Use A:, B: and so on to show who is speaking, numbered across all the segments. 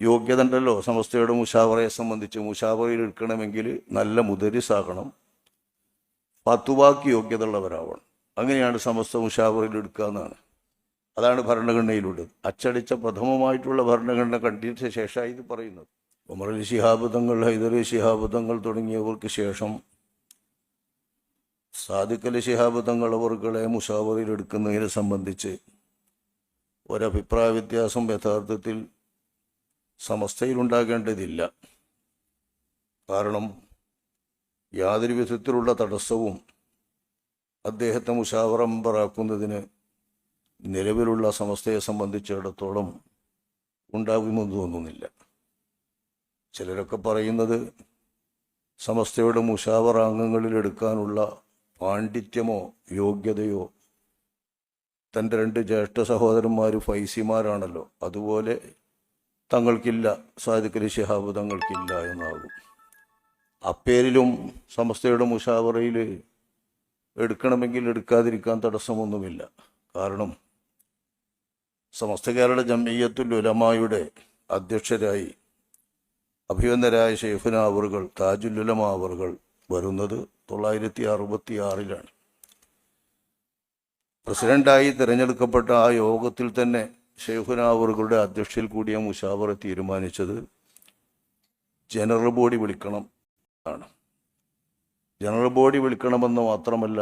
A: യോഗ്യത ഉണ്ടല്ലോ സമസ്തയുടെ മുഷാവറയെ സംബന്ധിച്ച് മുഷാവറയിൽ എടുക്കണമെങ്കിൽ നല്ല മുദരിസാകണം. പത്തുവാക്ക് യോഗ്യത ഉള്ളവരാവണം അങ്ങനെയാണ് സമസ്ത മുഷാവറയിൽ എടുക്കുക എന്നാണ്. അതാണ് ഭരണഘടനയിലുള്ളത് അച്ചടിച്ച പ്രഥമമായിട്ടുള്ള ഭരണഘടന കണ്ടിച്ച ശേഷമായി ഇത് പറയുന്നത്. ഉമർ അലി ശിഹാബ് തങ്ങൾ അലി ശിഹാബ് തുടങ്ങിയവർക്ക് ശേഷം സാദിഖ് അലി ശിഹാബ് തങ്ങൾ മുഷാവറയിൽ എടുക്കുന്നതിനെ സംബന്ധിച്ച് ഒരഭിപ്രായ വ്യത്യാസം യഥാർത്ഥത്തിൽ സമസ്തയിലുണ്ടാകേണ്ടതില്ല. കാരണം യാതൊരു വിധത്തിലുള്ള തടസ്സവും അദ്ദേഹത്തെ മുഷാവറമ്പറാക്കുന്നതിന് നിലവിലുള്ള സമസ്തയെ സംബന്ധിച്ചിടത്തോളം ഉണ്ടാകുമെന്ന് തോന്നുന്നില്ല. ചിലരൊക്കെ പറയുന്നത് സമസ്തയുടെ മുഷാവറ അംഗങ്ങളിൽ എടുക്കാനുള്ള പാണ്ഡിത്യമോ യോഗ്യതയോ തന്റെ രണ്ട് ജ്യേഷ്ഠ സഹോദരന്മാർ ഫൈസിമാരാണല്ലോ. അതുപോലെ തങ്ങൾക്കില്ല സാദിഖ് അലി ശിഹാബ് തങ്ങൾക്കില്ല എന്നാകും. അപ്പേരിലും സമസ്തയുടെ മുഷാവറയിൽ എടുക്കണമെങ്കിൽ എടുക്കാതിരിക്കാൻ തടസ്സമൊന്നുമില്ല. കാരണം സമസ്ത കേരള ജമീയത്തുൽ ഉലമായുടെ അധ്യക്ഷരായി അഭിവന്ദരായ ഷെയ്ഫുന അവറുകൾ താജുൽ ഉലമ അവറുകൾ വരുന്നത് തൊള്ളായിരത്തി അറുപത്തി ആറിലാണ് പ്രസിഡന്റായി തിരഞ്ഞെടുക്കപ്പെട്ട ആ യോഗത്തിൽ തന്നെ ഷെയ്ഖുന അവറുകളുടെ അധ്യക്ഷയിൽ കൂടിയ മുഷാവറ തീരുമാനിച്ചത്. ജനറൽ ബോഡി വിളിക്കണം ആണ് ജനറൽ ബോഡി വിളിക്കണമെന്ന് മാത്രമല്ല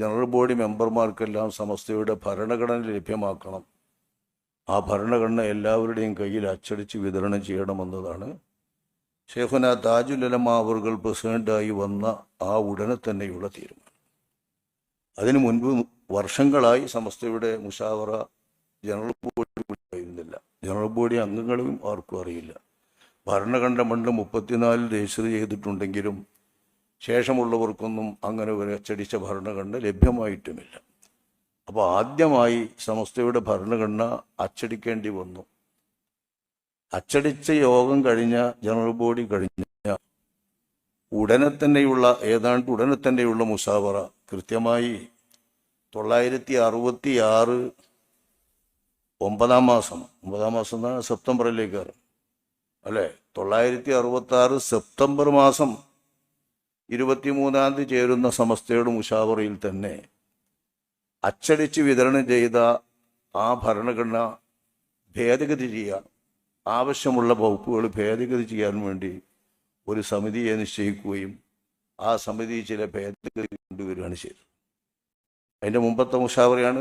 A: ജനറൽ ബോഡി മെമ്പർമാർക്കെല്ലാം സമസ്തയുടെ ഭരണഘടന ലഭ്യമാക്കണം. ആ ഭരണഘടന എല്ലാവരുടെയും കയ്യിൽ അച്ചടിച്ച് വിതരണം ചെയ്യണമെന്നതാണ്. ഷെയ്ഖുന താജുലമ അവറുകൾ പ്രസിഡന്റായി വന്ന ആ ഉടനെ തന്നെയുള്ള തീരുമാനം. അതിനു മുൻപ് വർഷങ്ങളായി സമസ്തയുടെ മുഷാവറ ജനറൽ ബോഡി അറിയുന്നില്ല. ജനറൽ ബോഡി അംഗങ്ങളും ആർക്കും അറിയില്ല. ഭരണഘടന പണ്ട് മുപ്പത്തിനാലിൽ രജിസ്റ്റർ ചെയ്തിട്ടുണ്ടെങ്കിലും ശേഷമുള്ളവർക്കൊന്നും അങ്ങനെ ഒരു അച്ചടിച്ച ഭരണഘടന ലഭ്യമായിട്ടുമില്ല. അപ്പോൾ ആദ്യമായി സമസ്തയുടെ ഭരണഘടന അച്ചടിക്കേണ്ടി വന്നു. അച്ചടിച്ച യോഗം കഴിഞ്ഞ ജനറൽ ബോഡി കഴിഞ്ഞ ഉടനെ തന്നെയുള്ള ഏതാണ്ട് ഉടനെ തന്നെയുള്ള മുസാവറ കൃത്യമായി തൊള്ളായിരത്തി അറുപത്തി ആറ് ഒമ്പതാം മാസം. ഒമ്പതാം മാസം എന്നാണ് സെപ്റ്റംബറിലേക്ക് കയറും. അല്ലേ? തൊള്ളായിരത്തി അറുപത്തി ആറ് സെപ്റ്റംബർ മാസം ഇരുപത്തിമൂന്നാം തീയതി ചേരുന്ന സമസ്തയുടെ മുഷാവറയിൽ തന്നെ അച്ചടിച്ച് വിതരണം ചെയ്ത ആ ഭരണഘടന ഭേദഗതി ചെയ്യാൻ ആവശ്യമുള്ള വകുപ്പുകൾ ഭേദഗതി ചെയ്യാൻ വേണ്ടി ഒരു സമിതിയെ നിശ്ചയിക്കുകയും ആ സമിതി ചില ഭേദഗതി കൊണ്ടുവരികയാണ് ചെയ്തത്. അതിന്റെ മുമ്പത്തെ മുഷാവറയാണ്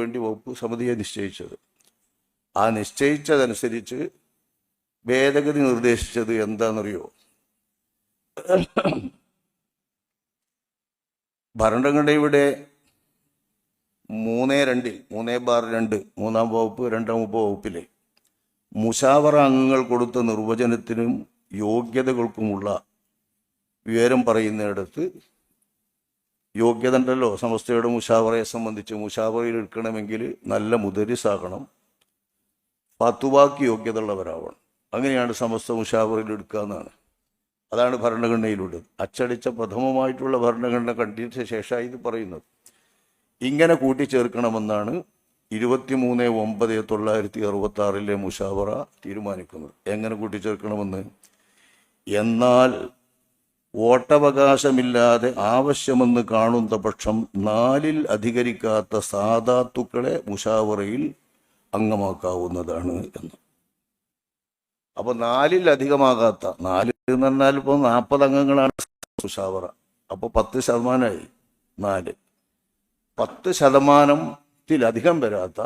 A: വേണ്ടി വകുപ്പ് സമിതിയെ നിശ്ചയിച്ചത്. ആ നിശ്ചയിച്ചതനുസരിച്ച് ഭേദഗതി നിർദ്ദേശിച്ചത് എന്താണെന്നറിയോ? ഭരണഘടനയുടെ മൂന്ന് രണ്ടിൽ മൂന്നേ ബാർ രണ്ട് മൂന്നാം വകുപ്പ് രണ്ടാം ഉപവകുപ്പിലെ മുഷാവറ അംഗങ്ങൾ കൊടുത്ത നിർവചനത്തിനും യോഗ്യതകൾക്കുമുള്ള വിവരം പറയുന്നിടത്ത് യോഗ്യത ഉണ്ടല്ലോ സമസ്തയുടെ മുഷാവറയെ സംബന്ധിച്ച് മുഷാവറയിൽ എടുക്കണമെങ്കിൽ നല്ല മുദരിസാകണം ഫത്തുവാക്ക് യോഗ്യത ഉള്ളവരാവണം അങ്ങനെയാണ് സമസ്ത മുഷാവറയിൽ എടുക്കുക എന്നാണ്. അതാണ് ഭരണഘടനയിലുള്ളത് അച്ചടിച്ച പ്രഥമമായിട്ടുള്ള ഭരണഘടന കണ്ടിച്ച ശേഷമായി ഇത് പറയുന്നത്. ഇങ്ങനെ കൂട്ടിച്ചേർക്കണമെന്നാണ് ഇരുപത്തിമൂന്ന് ഒമ്പത് തൊള്ളായിരത്തി അറുപത്തി ആറിലെ മുഷാവറ തീരുമാനിക്കുന്നത്. എങ്ങനെ കൂട്ടിച്ചേർക്കണമെന്ന്? എന്നാൽ വോട്ടവകാശമില്ലാതെ ആവശ്യമെന്ന് കാണുന്ന പക്ഷം നാലിൽ അധികരിക്കാത്ത സാധാത്തുക്കളെ മുഷാവറയിൽ അംഗമാക്കാവുന്നതാണ് എന്ന്. അപ്പൊ നാലിൽ അധികമാകാത്ത നാലിൽ എന്ന് പറഞ്ഞാൽ ഇപ്പോൾ നാൽപ്പത് അംഗങ്ങളാണ് മുഷാവറ. അപ്പോൾ പത്ത് ശതമാനമായി നാല്. പത്ത് ശതമാനത്തിലധികം വരാത്ത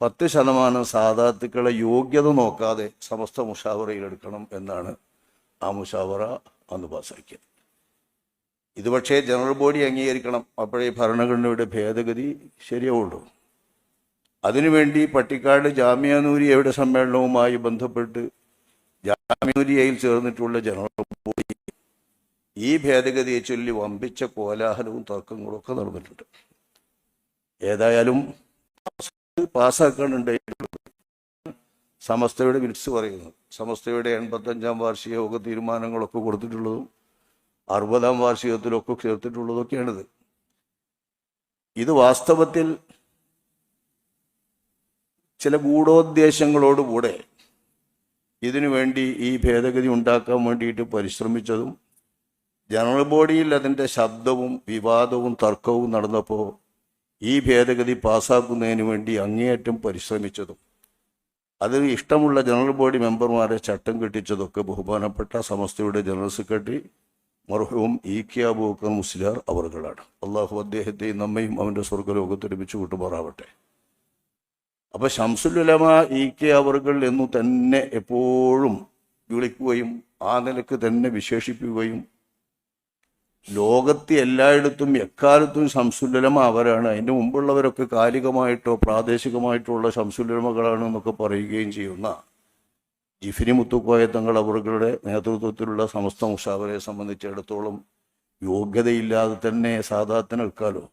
A: പത്ത് ശതമാനം സാധാത്തുക്കളെ യോഗ്യത നോക്കാതെ സമസ്ത മുഷാവറയിൽ എടുക്കണം എന്നാണ് ആ മുഷാവറ അന്ന് പാസ്സാക്കിയത് ഇത് പക്ഷേ ജനറൽ ബോഡി അംഗീകരിക്കണം. അപ്പോഴേ ഭരണഘടനയുടെ ഭേദഗതി ശരിയാവുള്ളൂ. അതിനുവേണ്ടി പട്ടിക്കാട് ജാമ്യാനൂരിയയുടെ സമ്മേളനവുമായി ബന്ധപ്പെട്ട് ജാമ്യാനൂരിയയിൽ ചേർന്നിട്ടുള്ള ജനറൽ ബോഡി ഈ ഭേദഗതിയെ ചൊല്ലി വമ്പിച്ച കോലാഹലവും തർക്കങ്ങളും ഒക്കെ നടന്നിട്ടുണ്ട്. ഏതായാലും പാസ്സാക്കാനുണ്ട് സമസ്തയുടെ മിനിറ്റ്സ് പറയുന്നു. സമസ്തയുടെ എൺപത്തഞ്ചാം വാർഷിക യോഗ തീരുമാനങ്ങളൊക്കെ കൊടുത്തിട്ടുള്ളതും അറുപതാം വാർഷികത്തിലൊക്കെ ചേർത്തിട്ടുള്ളതൊക്കെയാണിത്. ഇത് വാസ്തവത്തിൽ ചില ഗൂഢോദ്ദേശങ്ങളോടുകൂടെ ഇതിനു വേണ്ടി ഈ ഭേദഗതി ഉണ്ടാക്കാൻ വേണ്ടിയിട്ട് പരിശ്രമിച്ചതും ജനറൽ ബോഡിയിൽ അതിന്റെ ശബ്ദവും വിവാദവും തർക്കവും നടന്നപ്പോൾ ഈ ഭേദഗതി പാസ്സാക്കുന്നതിന് വേണ്ടി അങ്ങേയറ്റം പരിശ്രമിച്ചതും അത് ഇഷ്ടമുള്ള ജനറൽ ബോഡി മെമ്പർമാരെ ചട്ടം കെട്ടിച്ചതൊക്കെ ബഹുമാനപ്പെട്ട സമസ്തയുടെ ജനറൽ സെക്രട്ടറി മർഹവും ഇ കെ അബൂക്കർ മുസ്ലിയാർ അവറുകളാണ് അള്ളാഹു അദ്ദേഹത്തെയും നമ്മയും അവന്റെ സ്വർഗലോകത്ത് ഒരുമിച്ച് കൂട്ടുമാറാവട്ടെ. അപ്പൊ ഷംസുലുലമ ഇ കെ അവറുകൾ എന്നു തന്നെ എപ്പോഴും വിളിക്കുകയും ആ നിലയ്ക്ക് തന്നെ വിശേഷിപ്പിക്കുകയും ലോകത്ത് എല്ലായിടത്തും എക്കാലത്തും ശംസുലമ അവരാണ്. അതിന്റെ മുമ്പുള്ളവരൊക്കെ കാലികമായിട്ടോ പ്രാദേശികമായിട്ടോ ഉള്ള ശംസുലമകളാണ് എന്നൊക്കെ പറയുകയും ചെയ്യുന്ന ജിഫിനി മുത്തുക്കോയ തങ്ങൾ അവറുകളുടെ നേതൃത്വത്തിലുള്ള സമസ്ത മുഷാവരെ സംബന്ധിച്ചിടത്തോളം യോഗ്യതയില്ലാതെ തന്നെ സാധാരണ എടുക്കാലോ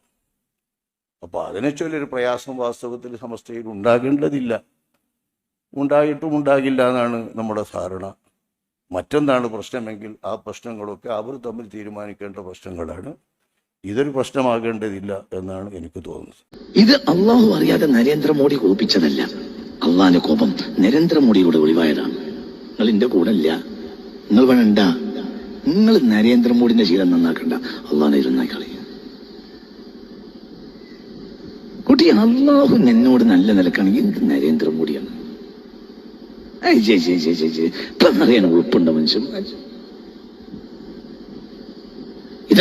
A: അപ്പോൾ അതിനെ ചൊല്ലൊരു പ്രയാസം വാസ്തവത്തിൽ സമസ്തയിൽ ഉണ്ടാകേണ്ടതില്ല. ഉണ്ടായിട്ടും ഉണ്ടാകില്ല എന്നാണ് നമ്മുടെ ധാരണ. മറ്റെന്താണ് പ്രശ്നമെങ്കിൽ ആ പ്രശ്നങ്ങളൊക്കെ അവർ തമ്മിൽ തീരുമാനിക്കേണ്ട പ്രശ്നങ്ങളാണ്. ഇതൊരു പ്രശ്നമാകേണ്ടതില്ല എന്നാണ് എനിക്ക് തോന്നുന്നത്.
B: ഇത് അള്ളാഹു അറിയാതെ നരേന്ദ്രമോദി കോപിച്ചതല്ല. അള്ളാന്റെ കോപം നരേന്ദ്രമോദിയുടെ ഒഴിവായതാണ് നിങ്ങൾ എന്റെ കൂടെ ഇല്ല നിങ്ങൾ വേണ്ട. നിങ്ങൾ നരേന്ദ്രമോദിന്റെ ശീലം നന്നാക്കണ്ട. അള്ളാഹനെ കളി കുട്ടി അള്ളാഹു എന്നോട് നല്ല നിലക്കാണെങ്കിൽ നരേന്ദ്രമോദിയാണ്.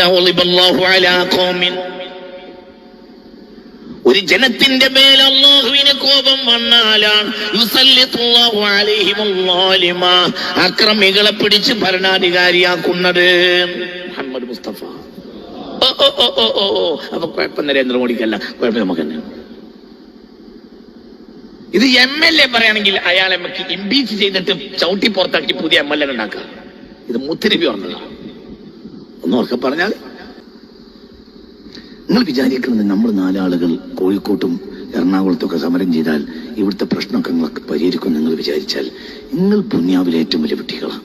B: ഒളിബല്ലാഹു അലാ ഖൗമിൻ. ഒരു ജനത്തിന്റെ മേൽ അള്ളാഹുവിന് കോപം വന്നാലാണ്. അക്രമികളെ പിടിച്ച് ഭരണാധികാരിയാക്കുന്നത്. മുഹമ്മദ് മുസ്തഫ. ഓ ഓ ഓ ഓ അപ്പൊ കുഴപ്പം നരേന്ദ്രമോദിക്കല്ല കുഴപ്പം നമുക്ക് തന്നെ ഇത് എം എൽ എ പറയുകയാണെങ്കിൽ അയാളെ ഇംപീച്ച് ചെയ്തിട്ട് ചവിട്ടി പുറത്താക്കി പുതിയ എം എൽ എ ഉണ്ടാക്കുക. ഇത് മുത്തരവി പറഞ്ഞതാണ് ഒന്നോർക്കെ പറഞ്ഞാൽ നിങ്ങൾ വിചാരിക്കുന്നത് നമ്മൾ നാലാളുകൾ കോഴിക്കോട്ടും എറണാകുളത്തൊക്കെ സമരം ചെയ്താൽ ഇവിടുത്തെ പ്രശ്നമൊക്കെ നിങ്ങൾക്ക് പരിഹരിക്കും നിങ്ങൾ വിചാരിച്ചാൽ നിങ്ങൾ പുണ്യാവിലെ ഏറ്റവും വലിയ കുട്ടികളാണ്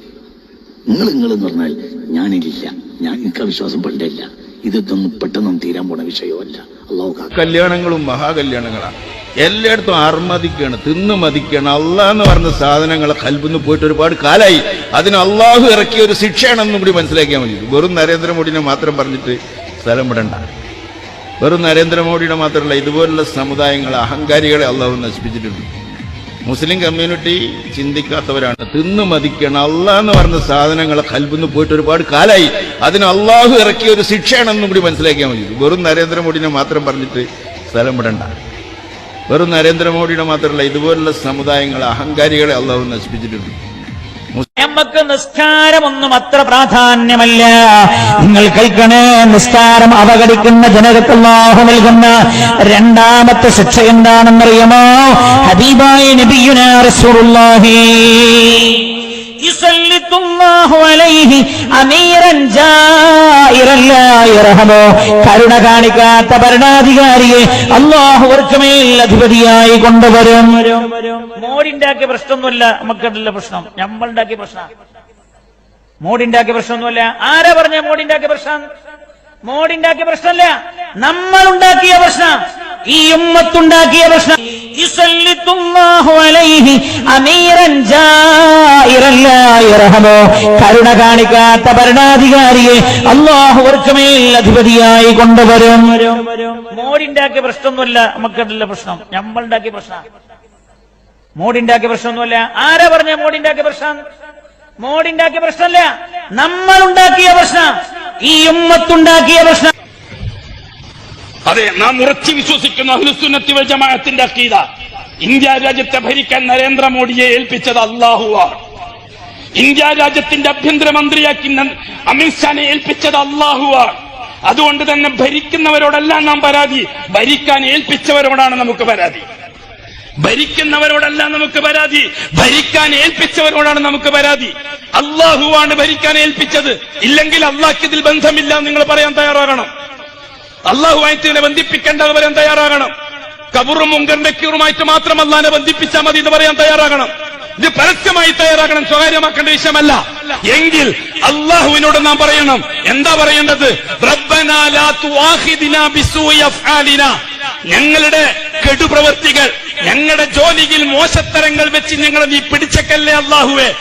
B: നിങ്ങൾ നിങ്ങൾ എന്ന് പറഞ്ഞാൽ ഞാനില്ല ഞാൻ എനിക്ക് വിശ്വാസം പണ്ടില്ല ഇതൊന്നും പെട്ടെന്നും തീരാൻ പോണ വിഷയമല്ല. അള്ളാഹു
C: കല്യാണങ്ങളും മഹാകല്യാണങ്ങളാണ്. എല്ലായിടത്തും അർമ്മതിക്കാണ് തിന്നു മതിക്കാണ്. അള്ളാന്ന് പറഞ്ഞ സാധനങ്ങൾ കൽബിന്ന് പോയിട്ട് ഒരുപാട് കാലായി. അതിന് അള്ളാഹു ഇറക്കിയ ഒരു ശിക്ഷയാണെന്നും കൂടി മനസ്സിലാക്കിയാൽ മതി. വെറും നരേന്ദ്രമോദിനെ മാത്രം പറഞ്ഞിട്ട് സ്ഥലം വിടണ്ട. വെറും നരേന്ദ്രമോദിയുടെ മാത്രമല്ല ഇതുപോലുള്ള സമുദായങ്ങളെ അഹങ്കാരികളെ അള്ളാഹു നശിപ്പിച്ചിട്ടുണ്ട്. മുസ്ലിം കമ്മ്യൂണിറ്റി ചിന്തിക്കാത്തവരാണ്. തിന്നു മതിക്കണം. അള്ളാന്ന് പറഞ്ഞ സാധനങ്ങൾ കൽബിന്ന് പോയിട്ട് ഒരുപാട് കാലായി. അതിന് അള്ളാഹു ഇറക്കിയ ഒരു ശിക്ഷയാണെന്നും കൂടി മനസ്സിലാക്കിയാൽ മതി. വെറും നരേന്ദ്രമോദിനെ മാത്രം പറഞ്ഞിട്ട് സ്ഥലം വിടണ്ട. വെറും നരേന്ദ്രമോദിയുടെ മാത്രമല്ല ഇതുപോലുള്ള സമുദായങ്ങൾ അഹങ്കാരികളെ അള്ളാഹു നശിപ്പിച്ചിട്ടുണ്ട്.
D: നമുക്ക് നിസ്കാരമൊന്നും അത്ര പ്രാധാന്യമല്ല. നിങ്ങൾ കേൾക്കണേ നിസ്കാരം അവഗണിക്കുന്ന ജനകത്തിൽ അല്ലാഹു നൽകുന്ന രണ്ടാമത്തെ ശിക്ഷ എന്താണെന്നറിയാമോ? ഹബീബായ നബിയുനാ റസൂലുള്ളാഹി. കരുണ കാണിക്കാത്ത ഭരണാധികാരിയെ അള്ളാഹു മേൽ അധിപതിയായി കൊണ്ടുവരും. മോഡിണ്ടാക്കിയ പ്രശ്നമൊന്നുമല്ല നമുക്കതല്ല പ്രശ്നം. നമ്മളുണ്ടാക്കിയ പ്രശ്ന. പ്രശ്നം മോഡി പ്രശ്നമൊന്നുമല്ല. ആരാ പറഞ്ഞ മോഡിണ്ടാക്കിയ പ്രശ്നം? മോഡിണ്ടാക്കിയ പ്രശ്നമല്ല. നമ്മൾ ഉണ്ടാക്കിയ പ്രശ്നം. ഈ ഉമ്മത്തുണ്ടാക്കിയ പ്രശ്നം. കരുണ കാണിക്കാത്ത ഭരണാധികാരിയെ അള്ളാഹു മേൽ അധിപതിയായി കൊണ്ടുവരും. മോഡിണ്ടാക്കിയ പ്രശ്നമൊന്നുമല്ല നമുക്കുണ്ടല്ല പ്രശ്നം. നമ്മൾ ഉണ്ടാക്കിയ മോഡിണ്ടാക്കിയ മോഡി ഉണ്ടാക്കിയ പ്രശ്നമൊന്നുമല്ല. ആരാ പറഞ്ഞ മോഡിണ്ടാക്കിയ പ്രശ്നം? മോഡിണ്ടാക്കിയ പ്രശ്നമല്ല. നമ്മൾ ഉണ്ടാക്കിയ പ്രശ്നം. ഈ ഉമ്മത്തുണ്ടാക്കിയ പ്രശ്നം.
E: അതെ നാം ഉറച്ചു വിശ്വസിക്കുന്ന അഹ്ലുസുന്നത്തി വൽ ജമാഅത്തിന്റെ അക്കീദ ഇന്ത്യ രാജ്യത്തെ ഭരിക്കാൻ നരേന്ദ്രമോദിയെ ഏൽപ്പിച്ചത് അള്ളാഹുവാണ് ഇന്ത്യ രാജ്യത്തിന്റെ ആഭ്യന്തരമന്ത്രിയാക്കി അമിത്ഷാനെ ഏൽപ്പിച്ചത് അള്ളാഹുവാണ് അതുകൊണ്ട് തന്നെ ഭരിക്കുന്നവരോടല്ല നാം പരാതി. ഭരിക്കാൻ ഏൽപ്പിച്ചവരോടാണ് നമുക്ക് പരാതി. ഭരിക്കുന്നവരോടല്ല നമുക്ക് പരാതി. ഭരിക്കാൻ ഏൽപ്പിച്ചവരോടാണ് നമുക്ക് പരാതി. അള്ളാഹുവാണ് ഭരിക്കാൻ ഏൽപ്പിച്ചത്. ഇല്ലെങ്കിൽ അള്ളാഹ്ക്ക് ഇതിൽ ബന്ധമില്ല നിങ്ങൾ പറയാൻ തയ്യാറാകണം. അള്ളാഹുമായിട്ട് ഇതിനെ ബന്ധിപ്പിക്കേണ്ടത് വരാൻ തയ്യാറാകണം. കബറും മുങ്കറിന്റെ മാത്രം അള്ളാനെ ബന്ധിപ്പിച്ചാൽ മതി എന്ന് പറയാൻ തയ്യാറാകണം. ഇത് പരസ്യമായി തയ്യാറാകണം. സ്വകാര്യമാക്കേണ്ട വിഷയമല്ല. എങ്കിൽ അള്ളാഹുവിനോട് നാം പറയണം. എന്താ പറയേണ്ടത്. ഞങ്ങളുടെ കെടുപ്രവർത്തികൾ ഞങ്ങളുടെ ജോലിയിൽ മോശത്തരങ്ങൾ വെച്ച് ഞങ്ങളെ നീ പിടിച്ചക്കല്ലേ അള്ളാഹുവേ.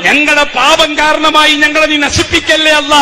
E: ഞങ്ങളുടെ പാപം കാരണമായി ഞങ്ങളെ നീ നശിപ്പിക്കല്ലേ അല്ല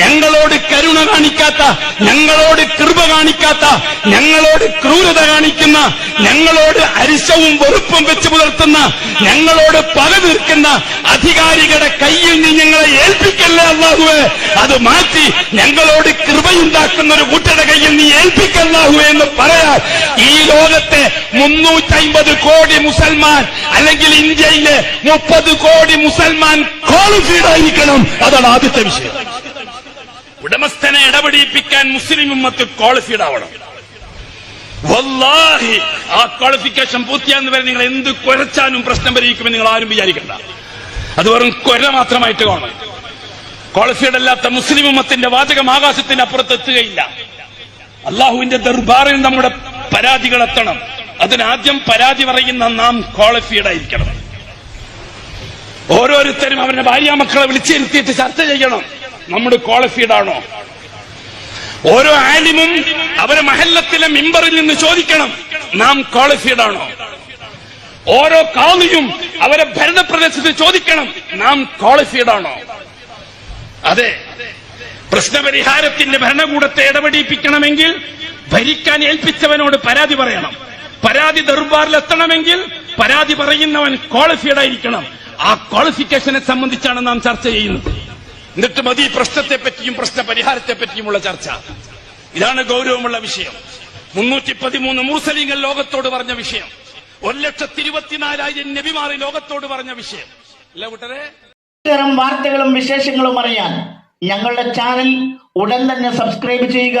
E: ഞങ്ങളോട് കരുണ കാണിക്കാത്ത ഞങ്ങളോട് കൃപ കാണിക്കാത്ത ഞങ്ങളോട് ക്രൂരത കാണിക്കുന്ന ഞങ്ങളോട് അരിശവും വെറുപ്പും വെച്ച് പുലർത്തുന്ന ഞങ്ങളോട് പക തീർക്കുന്ന അധികാരികളുടെ കയ്യിൽ നീ ഞങ്ങളെ ഏൽപ്പിക്കല്ലേ അള്ളാഹുവേ അത് മാറ്റി ഞങ്ങളോട് കൃപയുണ്ടാക്കുന്ന ഒരു കൂട്ടരുടെ കയ്യിൽ നീ ഏൽപ്പിക്കല്ലാഹുവേ എന്ന് പറയാൻ ഈ ലോകത്തെ മുന്നൂറ്റമ്പത് കോടി മുസൽമാൻ അല്ലെങ്കിൽ ഇന്ത്യയിലെ മുപ്പത് കോടി മുസൽമാൻ ക്വാളിഫൈഡ് ആയിരിക്കണം അതാണ് ആദ്യത്തെ വിഷയം. ഉടമസ്ഥനെ ഇടപെടിപ്പിക്കാൻ മുസ്ലിം ഉമ്മത്ത് ക്വാളിഫൈഡ് ആവണം. വല്ലാഹി ആ ക്വാളിഫിക്കേഷൻ പൂർത്തിയാകുന്ന വരെ നിങ്ങൾ എന്ത് കുരച്ചാലും പ്രശ്നം പരിഹരിക്കുമെന്ന് നിങ്ങൾ ആരും വിചാരിക്കണ്ട. അത് വെറും കുര മാത്രമായിട്ട് കാണും. ക്വാളിഫൈഡ് അല്ലാത്ത മുസ്ലിം ഉമ്മത്തിന്റെ വാചകം ആകാശത്തിന് അപ്പുറത്ത് എത്തുകയില്ല. അള്ളാഹുവിന്റെ ദർബാറിൽ നമ്മുടെ പരാതികൾ എത്തണം. അതിനാദ്യം പരാതി പറയുന്ന നാം ക്വാളിഫൈഡ് ആയിരിക്കണം. ഓരോരുത്തരും അവരുടെ ഭാര്യ മക്കളെ വിളിച്ചിരുത്തിയിട്ട് ചർച്ച ചെയ്യണം. നമ്മുടെ ക്വാളിഫൈഡ് ആണോ ഓരോ ആലിമും അവരെ മഹല്ലത്തിലെ മിമ്പറിൽ നിന്ന് ചോദിക്കണം നാം ക്വാളിഫൈഡ് ആണോ ഓരോ കാളിയും അവരെ ഭരണപ്രദേശത്ത് ചോദിക്കണം നാം ക്വാളിഫൈഡ് ആണോ അതെ പ്രശ്നപരിഹാരത്തിന്റെ ഭരണകൂടത്തെ ഇടപെടിപ്പിക്കണമെങ്കിൽ ഭരിക്കാൻ ഏൽപ്പിച്ചവനോട് പരാതി പറയണം. പരാതി ദർബാറിലെത്തണമെങ്കിൽ പരാതി പറയുന്നവൻ ക്വാളിഫൈഡ് ആയിരിക്കണം ആ ക്വാളിഫിക്കേഷനെ സംബന്ധിച്ചാണ് നാം ചർച്ച ചെയ്യുന്നത്. എന്നിട്ട് മതി പ്രശ്നത്തെ പറ്റിയും പ്രശ്ന പരിഹാരത്തെ പറ്റിയുമുള്ള ചർച്ച. ഇതാണ് ഗൗരവമുള്ള വിഷയം. മുന്നൂറ്റി പതിമൂന്ന് മൂർസലിങ്ങൾ ലോകത്തോട് പറഞ്ഞ വിഷയം. ഒരു ലക്ഷത്തി ഇരുപത്തിനാലായിരം നബിമാറി ലോകത്തോട് പറഞ്ഞ വിഷയം. അല്ല കൂട്ടരെ?
F: ഇത്തരം വാർത്തകളും വിശേഷങ്ങളും അറിയാൻ ഞങ്ങളുടെ ചാനൽ ഉടൻ തന്നെ സബ്സ്ക്രൈബ് ചെയ്യുക.